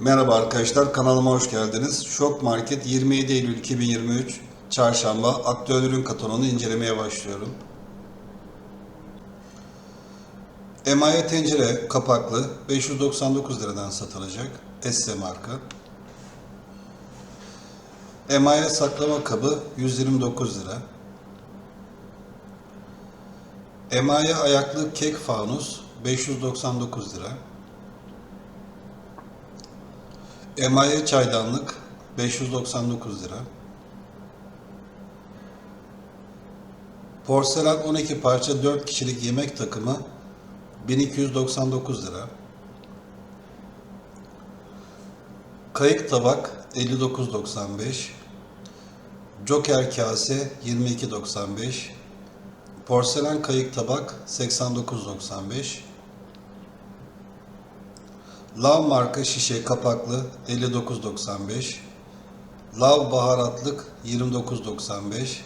Merhaba arkadaşlar, kanalıma hoş geldiniz. Şok Market 27 Eylül 2023 Çarşamba aktüel ürün katalogunu incelemeye başlıyorum. Emaye tencere kapaklı 599 liradan satılacak. Esse marka. Emaye saklama kabı 129 lira. Emaye ayaklı kek fanus 599 lira. Emaye çaydanlık 599 lira. Porselen 12 parça 4 kişilik yemek takımı 1299 lira. Kayık tabak 59.95. Joker kase 22.95. Porselen kayık tabak 89.95. Lav marka şişe kapaklı 59.95. Lav baharatlık 29.95.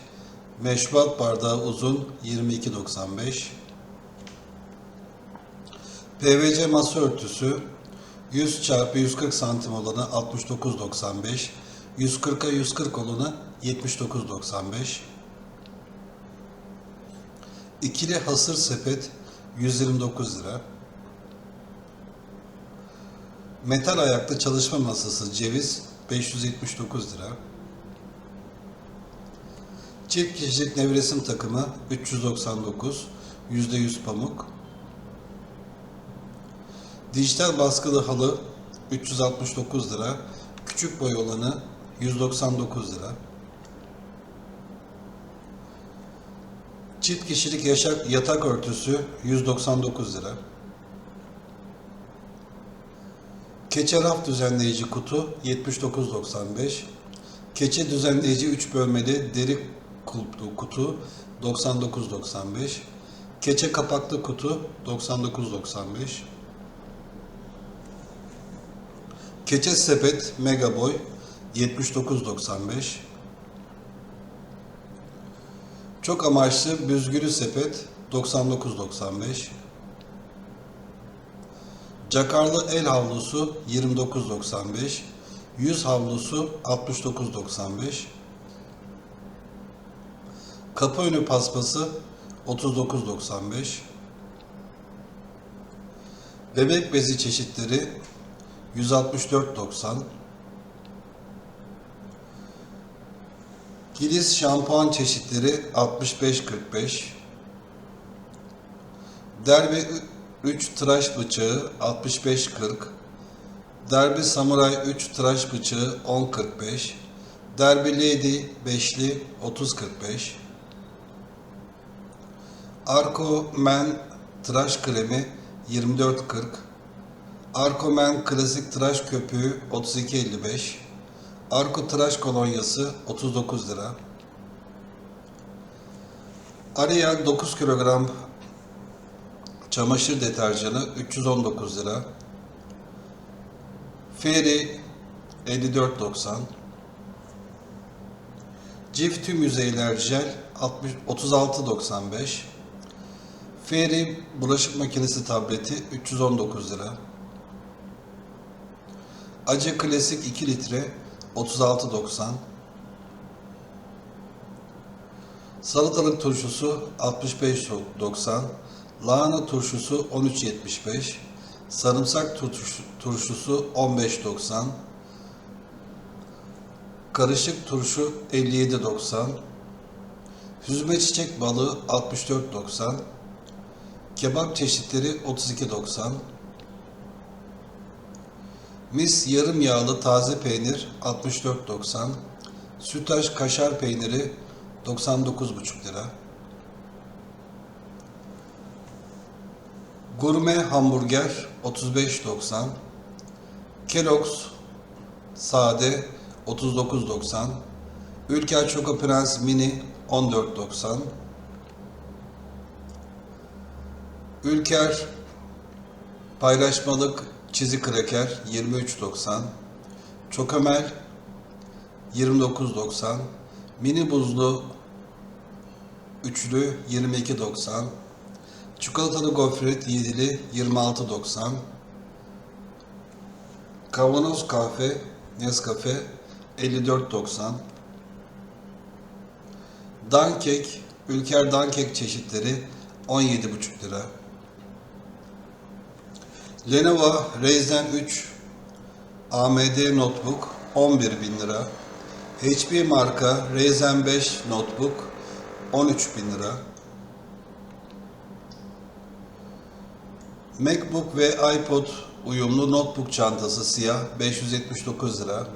Meşrubat bardağı uzun 22.95. PVC masa örtüsü 100 çarpı 140 santim olanı 69.95. 140'a 140 olanı 79.95. İkili hasır sepet 129 lira. Metal ayaklı çalışma masası ceviz 579 lira. Çift kişilik nevresim takımı 399, %100 pamuk. Dijital baskılı halı 369 lira. Küçük boy olanı 199 lira. Çift kişilik yaşak, yatak örtüsü 199 lira. Keçe raf düzenleyici kutu 79.95. Keçe düzenleyici 3 bölmeli deri kulplu kutu 99.95. Keçe kapaklı kutu 99.95. Keçe sepet mega boy 79.95. Çok amaçlı büzgülü sepet 99.95. Cakarlı el havlusu 29.95. Yüz havlusu 69.95. Kapı önü paspası 39.95. Bebek bezi çeşitleri 164.90. Kilis şampuan çeşitleri 65.45. Derbe 3 tıraş bıçağı 65.40. Derbi Samuray 3 tıraş bıçağı 10.45. Derbi Lady 5'li 30.45. Arco Men tıraş kremi 24.40. Arco Men klasik tıraş köpüğü 32.55. Arco tıraş kolonyası 39 lira. Ariel 9 kilogram çamaşır deterjanı 319 lira. Fairy 54.90. Cif tüm yüzeyler jel 60 36.95. Fairy bulaşık makinesi tableti 319 lira. Acı klasik 2 litre 36.90. Salatalık turşusu 65.90. Lahana turşusu 13.75. Sarımsak turşusu, turşusu 15.90. Karışık turşu 57.90. Süzme çiçek balığı 64.90. Kebap çeşitleri 32.90. Mis yarım yağlı taze peynir 64.90. Sütaş kaşar peyniri 99,5 lira. Gurme hamburger 35.90. Kellogg's sade 39.90. Ülker Choco Prens mini 14.90. Ülker paylaşmalık çizi kraker 23.90. Çokomel 29.90. Mini buzlu üçlü 22.90. Çikolatalı gofret yedili 26.90. Kavanoz kahve, Nescafe 54.90. Dankek, Ülker Dankek çeşitleri 17,5 lira. Lenovo Ryzen 3 AMD Notebook 11 bin lira. HP marka Ryzen 5 Notebook 13 bin lira. MacBook ve iPod uyumlu notebook çantası siyah 579 lira.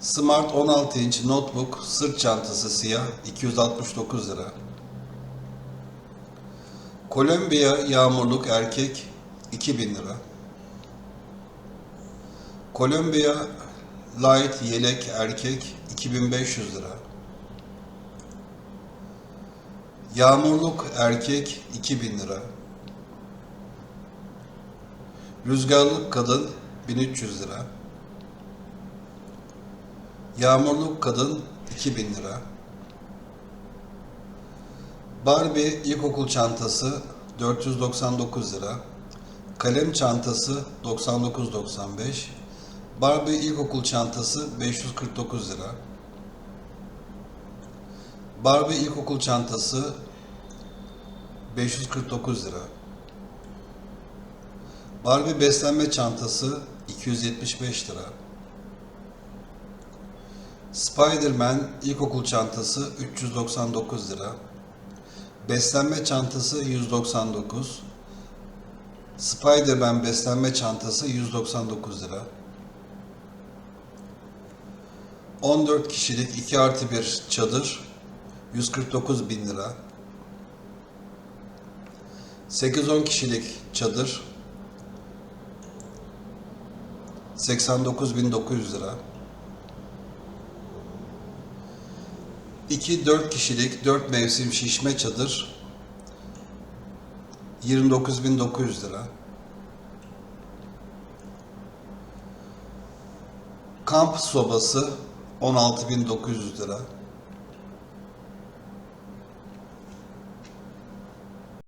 Smart 16 inç notebook sırt çantası siyah 269 lira. Kolombiya yağmurluk erkek 2000 lira. Kolombiya light yelek erkek 2500 lira. Yağmurluk erkek 2000 lira. Rüzgarlık kadın 1300 lira. Yağmurluk kadın 2000 lira. Barbie ilkokul çantası 499 lira. Kalem çantası 99.95. Barbie ilkokul çantası 549 lira. Barbie ilkokul çantası 549 lira. Barbie beslenme çantası 275 lira. Spider-Man ilkokul çantası 399 lira. Beslenme çantası 199. Spider-Man beslenme çantası 199 lira. 14 kişilik 2 artı 1 çadır 149 bin lira. 8-10 kişilik çadır 89.900 lira. 2-4 kişilik 4 mevsim şişme çadır 29.900 lira. Kamp sobası 16.900 lira.